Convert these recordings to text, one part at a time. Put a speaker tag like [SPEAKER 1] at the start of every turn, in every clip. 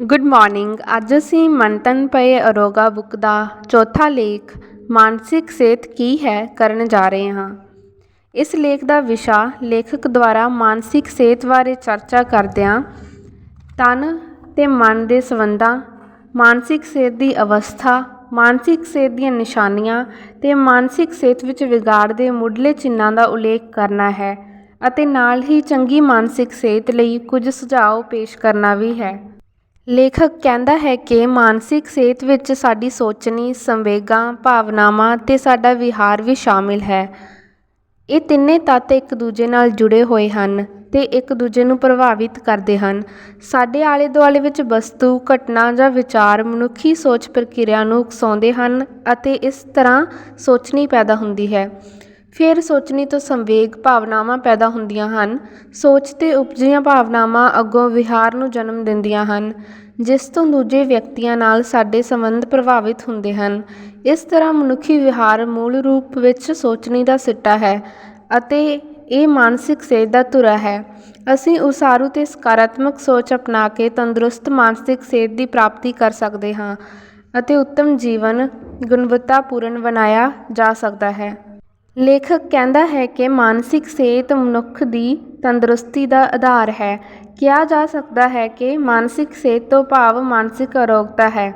[SPEAKER 1] Good morning ਅੱਜ ਅਸੀਂ ਮੰਤਨ ਪਏ ਅਰੋਗਾ ਬੁੱਕ ਦਾ ਚੌਥਾ ਲੇਖ, ਮਾਨਸਿਕ ਸਿਹਤ ਕੀ ਹੈ ਕਰਨ ਜਾ ਰਹੇ ਹਾਂ। ਇਸ ਲੇਖ ਦਾ ਵਿਸ਼ਾ ਲੇਖਕ ਦੁਆਰਾ ਮਾਨਸਿਕ ਸਿਹਤ ਬਾਰੇ ਚਰਚਾ ਕਰਦਿਆਂ ਤਨ ਤੇ ਮਨ ਦੇ ਸੰਬੰਧਾਂ, ਮਾਨਸਿਕ ਸਿਹਤ ਦੀ ਅਵਸਥਾ, ਮਾਨਸਿਕ ਸਿਹਤ ਦੀਆਂ ਨਿਸ਼ਾਨੀਆਂ ਤੇ ਮਾਨਸਿਕ ਸਿਹਤ ਵਿੱਚ ਵਿਗਾੜ ਦੇ ਮੁੱਢਲੇ ਚਿੰਨਾਂ ਦਾ ਉਲੇਖ ਕਰਨਾ ਹੈ ਅਤੇ ਨਾਲ ਹੀ ਚੰਗੀ ਮਾਨਸਿਕ ਸਿਹਤ ਲਈ ਕੁਝ ਸੁਝਾਅ ਪੇਸ਼ ਕਰਨਾ ਵੀ ਹੈ। ਲੇਖਕ ਕਹਿੰਦਾ ਹੈ ਕਿ ਮਾਨਸਿਕ ਸਿਹਤ ਵਿੱਚ ਸਾਡੀ ਸੋਚਣੀ, ਸੰਵੇਗਾਂ, ਭਾਵਨਾਵਾਂ ਅਤੇ ਸਾਡਾ ਵਿਹਾਰ ਵੀ ਸ਼ਾਮਿਲ ਹੈ। ਇਹ ਤਿੰਨੇ ਤੱਤ ਇੱਕ ਦੂਜੇ ਨਾਲ ਜੁੜੇ ਹੋਏ ਹਨ ਅਤੇ ਇੱਕ ਦੂਜੇ ਨੂੰ ਪ੍ਰਭਾਵਿਤ ਕਰਦੇ ਹਨ। ਸਾਡੇ ਆਲੇ ਦੁਆਲੇ ਵਿੱਚ ਵਸਤੂ, ਘਟਨਾ ਜਾਂ ਵਿਚਾਰ ਮਨੁੱਖੀ ਸੋਚ ਪ੍ਰਕਿਰਿਆ ਨੂੰ ਉਕਸਾਉਂਦੇ ਹਨ ਅਤੇ ਇਸ ਤਰ੍ਹਾਂ ਸੋਚਣੀ ਪੈਦਾ ਹੁੰਦੀ ਹੈ। ਫਿਰ ਸੋਚਣੀ ਤੋਂ ਸੰਵੇਗ, ਭਾਵਨਾਵਾਂ ਪੈਦਾ ਹੁੰਦੀਆਂ ਹਨ। ਸੋਚ ਤੇ ਉਪਜੀਆਂ ਭਾਵਨਾਵਾਂ ਅੱਗੋਂ ਵਿਹਾਰ ਨੂੰ ਜਨਮ ਦਿੰਦੀਆਂ ਹਨ। ਜਿਸ ਤੋਂ ਦੂਜੇ ਵਿਅਕਤੀਆਂ ਨਾਲ ਸਾਡੇ ਸੰਬੰਧ ਪ੍ਰਭਾਵਿਤ ਹੁੰਦੇ ਹਨ। ਇਸ ਤਰ੍ਹਾਂ ਮਨੁੱਖੀ ਵਿਹਾਰ ਮੂਲ ਰੂਪ ਵਿੱਚ ਸੋਚਣੀ ਦਾ ਸਿੱਟਾ ਹੈ ਅਤੇ ਇਹ ਮਾਨਸਿਕ ਸਿਹਤ ਦਾ ਧੁਰਾ ਹੈ। ਅਸੀਂ ਉਸਾਰੂ ਅਤੇ ਸਕਾਰਾਤਮਕ ਸੋਚ ਅਪਣਾ ਕੇ ਤੰਦਰੁਸਤ ਮਾਨਸਿਕ ਸਿਹਤ ਦੀ ਪ੍ਰਾਪਤੀ ਕਰ ਸਕਦੇ ਹਾਂ ਅਤੇ ਉੱਤਮ ਜੀਵਨ ਗੁਣਵੱਤਾਪੂਰਨ ਬਣਾਇਆ ਜਾ ਸਕਦਾ ਹੈ। ਲੇਖਕ ਕਹਿੰਦਾ ਹੈ ਕਿ ਮਾਨਸਿਕ ਸਿਹਤ ਮਨੁੱਖ ਦੀ ਤੰਦਰੁਸਤੀ ਦਾ ਆਧਾਰ ਹੈ। ਕਿਹਾ ਜਾ ਸਕਦਾ ਹੈ ਕਿ ਮਾਨਸਿਕ ਸਿਹਤ ਤੋਂ ਭਾਵ ਮਾਨਸਿਕ ਅਰੋਗਤਾ ਹੈ,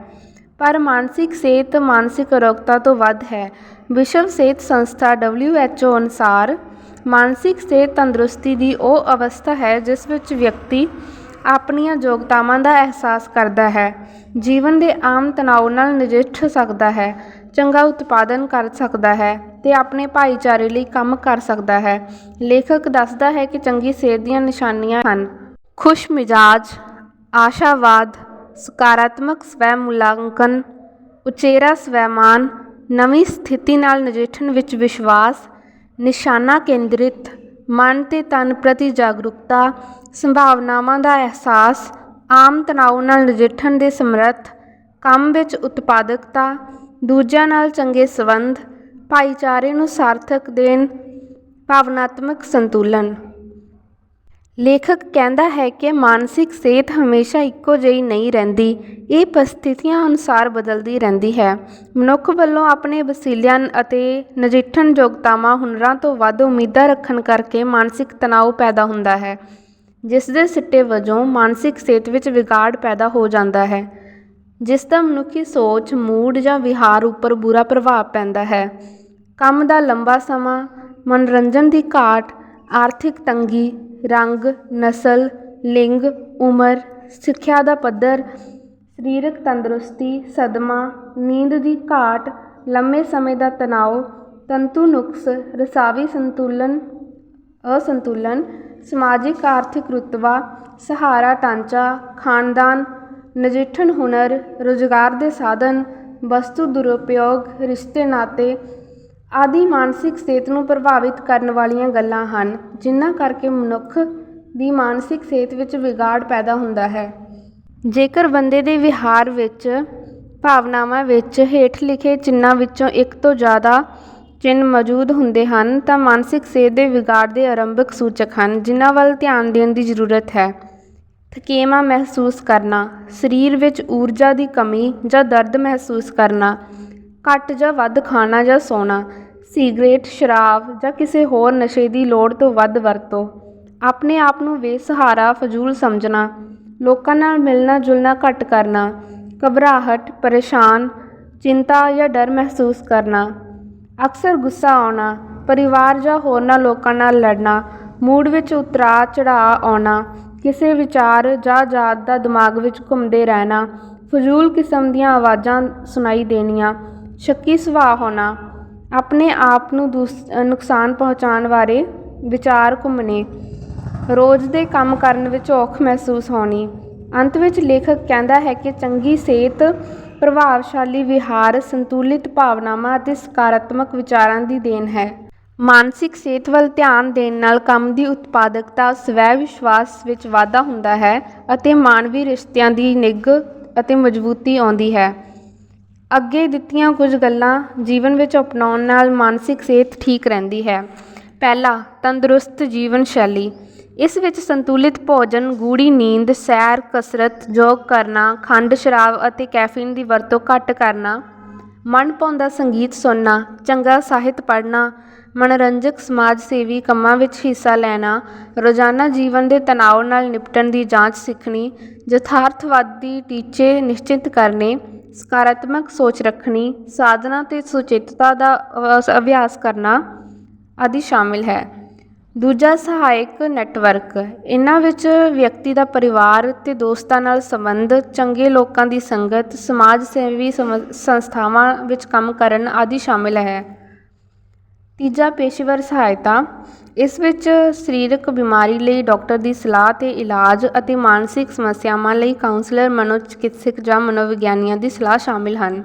[SPEAKER 1] ਪਰ ਮਾਨਸਿਕ ਸਿਹਤ ਮਾਨਸਿਕ ਅਰੋਗਤਾ ਤੋਂ ਵੱਧ ਹੈ। ਵਿਸ਼ਵ ਸਿਹਤ ਸੰਸਥਾ ਡਬਲਿਊ ਐੱਚ ਓ ਅਨੁਸਾਰ, ਮਾਨਸਿਕ ਸਿਹਤ ਤੰਦਰੁਸਤੀ ਦੀ ਉਹ ਅਵਸਥਾ ਹੈ ਜਿਸ ਵਿੱਚ ਵਿਅਕਤੀ ਆਪਣੀਆਂ ਯੋਗਤਾਵਾਂ ਦਾ ਅਹਿਸਾਸ ਕਰਦਾ ਹੈ, ਜੀਵਨ ਦੇ ਆਮ ਤਣਾਅ ਨਾਲ ਨਜਿੱਠ ਸਕਦਾ ਹੈ। ਚੰਗਾ ਉਤਪਾਦਨ ਕਰ ਸਕਦਾ ਹੈ ਤੇ ਆਪਣੇ ਭਾਈਚਾਰੇ ਲਈ ਕੰਮ ਕਰ ਸਕਦਾ ਹੈ। ਲੇਖਕ ਦੱਸਦਾ ਹੈ ਕਿ ਚੰਗੀ ਸਿਹਤ ਦੀਆਂ ਨਿਸ਼ਾਨੀਆਂ ਹਨ। ਖੁਸ਼ ਮਿਜਾਜ, ਆਸ਼ਾਵਾਦ, ਸਕਾਰਾਤਮਕ ਸਵੈ ਮੁਲਾਂਕਣ ਉਚੇਰਾ ਸਵੈਮਾਨ, ਨਵੀਂ ਸਥਿਤੀ ਨਾਲ ਨਜਿੱਠਣ ਵਿੱਚ ਵਿਸ਼ਵਾਸ, ਨਿਸ਼ਾਨਾ ਕੇਂਦਰਿਤ, ਮਨ ਤੇ ਤਨ ਪ੍ਰਤੀ ਜਾਗਰੂਕਤਾ, ਸੰਭਾਵਨਾਵਾਂ ਦਾ ਅਹਿਸਾਸ, ਆਮ ਤਣਾਅ ਨਾਲ ਨਜਿੱਠਣ ਦੇ ਸਮਰੱਥ, ਕੰਮ ਵਿੱਚ ਉਤਪਾਦਕਤਾ ਦੂਜਿਆਂ ਨਾਲ ਚੰਗੇ ਸੰਬੰਧ, ਭਾਈਚਾਰੇ ਨੂੰ ਸਾਰਥਕ ਦੇਣ, ਭਾਵਨਾਤਮਕ ਸੰਤੁਲਨ। ਲੇਖਕ ਕਹਿੰਦਾ ਹੈ ਕਿ ਮਾਨਸਿਕ ਸਿਹਤ ਹਮੇਸ਼ਾ ਇੱਕੋ ਜਿਹੀ ਨਹੀਂ ਰਹਿੰਦੀ, ਇਹ ਪਰਿਸਥਿਤੀਆਂ ਅਨੁਸਾਰ ਬਦਲਦੀ ਰਹਿੰਦੀ ਹੈ। ਮਨੁੱਖ ਵੱਲੋਂ ਆਪਣੇ ਵਸੀਲਿਆਂ ਅਤੇ ਨਜਿੱਠਣ ਯੋਗਤਾਵਾਂ ਹੁਨਰਾਂ ਤੋਂ ਵੱਧ ਉਮੀਦਾਂ ਰੱਖਣ ਕਰਕੇ ਮਾਨਸਿਕ ਤਣਾਅ ਪੈਦਾ ਹੁੰਦਾ ਹੈ ਜਿਸ ਦੇ ਸਿੱਟੇ ਵਜੋਂ ਮਾਨਸਿਕ ਸਿਹਤ ਵਿੱਚ ਵਿਗਾੜ ਪੈਦਾ ਹੋ ਜਾਂਦਾ ਹੈ। ਜਿਸ ਦਾ ਮਨੁੱਖੀ ਸੋਚ, ਮੂਡ ਜਾਂ ਵਿਹਾਰ ਉੱਪਰ ਬੁਰਾ ਪ੍ਰਭਾਵ ਪੈਂਦਾ ਹੈ। ਕੰਮ ਦਾ ਲੰਬਾ ਸਮਾਂ, ਮਨੋਰੰਜਨ ਦੀ ਘਾਟ, ਆਰਥਿਕ ਤੰਗੀ, ਰੰਗ, ਨਸਲ, ਲਿੰਗ, ਉਮਰ, ਸਿੱਖਿਆ ਦਾ ਪੱਧਰ, ਸਰੀਰਕ ਤੰਦਰੁਸਤੀ, ਸਦਮਾ, ਨੀਂਦ ਦੀ ਘਾਟ, ਲੰਮੇ ਸਮੇਂ ਦਾ ਤਣਾਅ ਤੰਤੂ ਨੁਕਸ, ਰਸਾਵੀ ਸੰਤੁਲਨ, ਅਸੰਤੁਲਨ, ਸਮਾਜਿਕ ਆਰਥਿਕ ਰੁਤਬਾ, ਸਹਾਰਾ, ਢਾਂਚਾ, ਖਾਨਦਾਨ ਨਜਿੱਠਣ ਹੁਨਰ, ਰੁਜ਼ਗਾਰ ਦੇ ਸਾਧਨ, ਵਸਤੂ ਦੁਰਉਪਯੋਗ, ਰਿਸ਼ਤੇ ਨਾਤੇ ਆਦਿ ਮਾਨਸਿਕ ਸਿਹਤ ਨੂੰ ਪ੍ਰਭਾਵਿਤ ਕਰਨ ਵਾਲੀਆਂ ਗੱਲਾਂ ਹਨ, ਜਿਨ੍ਹਾਂ ਕਰਕੇ ਮਨੁੱਖ ਦੀ ਮਾਨਸਿਕ ਸਿਹਤ ਵਿੱਚ ਵਿਗਾੜ ਪੈਦਾ ਹੁੰਦਾ ਹੈ। ਜੇਕਰ ਬੰਦੇ ਦੇ ਵਿਹਾਰ ਵਿੱਚ, ਭਾਵਨਾਵਾਂ ਵਿੱਚ ਹੇਠ ਲਿਖੇ ਚਿੰਨ੍ਹਾਂ ਵਿੱਚੋਂ ਇੱਕ ਤੋਂ ਜ਼ਿਆਦਾ ਚਿੰਨ੍ਹ ਮੌਜੂਦ ਹੁੰਦੇ ਹਨ, ਤਾਂ ਮਾਨਸਿਕ ਸਿਹਤ ਦੇ ਵਿਗਾੜ ਦੇ ਆਰੰਭਕ ਸੂਚਕ ਹਨ, ਜਿਨ੍ਹਾਂ ਵੱਲ ਧਿਆਨ ਦੇਣ ਦੀ ਜ਼ਰੂਰਤ ਹੈ। ਥਕੇਵਾਂ ਮਹਿਸੂਸ ਕਰਨਾ, ਸਰੀਰ ਵਿੱਚ ਊਰਜਾ ਦੀ ਕਮੀ ਜਾਂ ਦਰਦ ਮਹਿਸੂਸ ਕਰਨਾ, ਘੱਟ ਜਾਂ ਵੱਧ ਖਾਣਾ ਜਾਂ ਸੌਣਾ, ਸਿਗਰੇਟ, ਸ਼ਰਾਬ ਜਾਂ ਕਿਸੇ ਹੋਰ ਨਸ਼ੇ ਦੀ ਲੋੜ ਤੋਂ ਵੱਧ ਵਰਤੋ। ਆਪਣੇ ਆਪ ਨੂੰ ਬੇਸਹਾਰਾ ਫਜ਼ੂਲ ਸਮਝਣਾ, ਲੋਕਾਂ ਨਾਲ ਮਿਲਣਾ ਜੁਲਣਾ ਘੱਟ ਕਰਨਾ, ਘਬਰਾਹਟ, ਪਰੇਸ਼ਾਨ, ਚਿੰਤਾ ਜਾਂ ਡਰ ਮਹਿਸੂਸ ਕਰਨਾ। ਅਕਸਰ ਗੁੱਸਾ ਆਉਣਾ, ਪਰਿਵਾਰ ਜਾਂ ਹੋਰਨਾਂ ਲੋਕਾਂ ਨਾਲ ਲੜਨਾ, ਮੂਡ ਵਿੱਚ ਉਤਰਾਅ ਚੜਾਅ ਆਉਣਾ ਕਿਸੇ ਵਿਚਾਰ ਜਾਂ ਯਾਦ ਦਾ ਦਿਮਾਗ ਵਿੱਚ ਘੁੰਮਦੇ ਰਹਿਣਾ, ਫਜ਼ੂਲ ਕਿਸਮ ਦੀਆਂ ਆਵਾਜ਼ਾਂ ਸੁਣਾਈ ਦੇਣੀਆਂ, ਸ਼ੱਕੀ ਸੁਭਾਅ ਹੋਣਾ, ਆਪਣੇ ਆਪ ਨੂੰ ਦੂਸ, ਨੁਕਸਾਨ ਪਹੁੰਚਾਉਣ ਬਾਰੇ ਵਿਚਾਰ ਘੁੰਮਣੇ, ਰੋਜ਼ ਦੇ ਕੰਮ ਕਰਨ ਵਿੱਚ ਔਖ ਮਹਿਸੂਸ ਹੋਣੀ। ਅੰਤ ਵਿੱਚ ਲੇਖਕ ਕਹਿੰਦਾ ਹੈ ਕਿ ਚੰਗੀ ਸਿਹਤ, ਪ੍ਰਭਾਵਸ਼ਾਲੀ ਵਿਹਾਰ ਸੰਤੁਲਿਤ ਭਾਵਨਾਵਾਂ ਅਤੇ ਸਕਾਰਾਤਮਕ ਵਿਚਾਰਾਂ ਦੀ ਦੇਣ ਹੈ। ਮਾਨਸਿਕ ਸਿਹਤ ਵੱਲ ਧਿਆਨ ਦੇਣ ਨਾਲ ਕੰਮ ਦੀ ਉਤਪਾਦਕਤਾ, ਸਵੈ ਵਿਸ਼ਵਾਸ ਵਿੱਚ ਵਾਧਾ ਹੁੰਦਾ ਹੈ ਅਤੇ ਮਾਨਵੀ ਰਿਸ਼ਤਿਆਂ ਦੀ ਨਿੱਘ ਅਤੇ ਮਜ਼ਬੂਤੀ ਆਉਂਦੀ ਹੈ। ਅੱਗੇ ਦਿੱਤੀਆਂ ਕੁਝ ਗੱਲਾਂ ਜੀਵਨ ਵਿੱਚ ਅਪਣਾਉਣ ਨਾਲ ਮਾਨਸਿਕ ਸਿਹਤ ਠੀਕ ਰਹਿੰਦੀ ਹੈ। ਪਹਿਲਾ, ਤੰਦਰੁਸਤ ਜੀਵਨ ਸ਼ੈਲੀ। ਇਸ ਵਿੱਚ ਸੰਤੁਲਿਤ ਭੋਜਨ ਗੂੜੀ ਨੀਂਦ, ਸੈਰ, ਕਸਰਤ, ਯੋਗ ਕਰਨਾ, ਖੰਡ, ਸ਼ਰਾਬ ਅਤੇ ਕੈਫੀਨ ਦੀ ਵਰਤੋਂ ਘੱਟ ਕਰਨਾ, ਮਨ ਭਾਉਂਦਾ ਸੰਗੀਤ ਸੁਣਨਾ, ਚੰਗਾ ਸਾਹਿਤ ਪੜ੍ਹਨਾ ਮਨੋਰੰਜਕ ਸਮਾਜ ਸੇਵੀ ਕੰਮਾਂ ਵਿੱਚ ਹਿੱਸਾ ਲੈਣਾ, ਰੋਜ਼ਾਨਾ ਜੀਵਨ ਦੇ ਤਣਾਅ ਨਾਲ ਨਿਪਟਣ ਦੀ ਜਾਂਚ ਸਿੱਖਣੀ, ਯਥਾਰਥਵਾਦੀ ਟੀਚੇ ਨਿਸ਼ਚਿਤ ਕਰਨੇ, ਸਕਾਰਾਤਮਕ ਸੋਚ ਰੱਖਣੀ, ਸਾਧਨਾ ਅਤੇ ਸੁਚੇਤਤਾ ਦਾ ਅਭਿਆਸ ਕਰਨਾ ਆਦਿ ਸ਼ਾਮਿਲ ਹੈ। ਦੂਜਾ ਸਹਾਇਕ ਨੈਟਵਰਕ, ਇਹਨਾਂ ਵਿੱਚ ਵਿਅਕਤੀ ਦਾ ਪਰਿਵਾਰ ਅਤੇ ਦੋਸਤਾਂ ਨਾਲ ਸੰਬੰਧ, ਚੰਗੇ ਲੋਕਾਂ ਦੀ ਸੰਗਤ ਸਮਾਜ ਸੇਵੀ ਸਮ- ਸੰਸਥਾਵਾਂ ਵਿੱਚ ਕੰਮ ਕਰਨ ਆਦਿ ਸ਼ਾਮਿਲ ਹੈ। ਤੀਜਾ ਪੇਸ਼ੇਵਰ ਸਹਾਇਤਾ। ਇਸ ਵਿੱਚ ਸਰੀਰਕ ਬਿਮਾਰੀ ਲਈ ਡਾਕਟਰ ਦੀ ਸਲਾਹ ਤੇ ਇਲਾਜ ਅਤੇ ਮਾਨਸਿਕ ਸਮੱਸਿਆਵਾਂ ਲਈ ਕਾਉਂਸਲਰ, ਮਨੋਚਿਕਿਤਸਕ ਜਾਂ ਮਨੋਵਿਗਿਆਨੀਆਂ ਦੀ ਸਲਾਹ ਸ਼ਾਮਿਲ ਹਨ।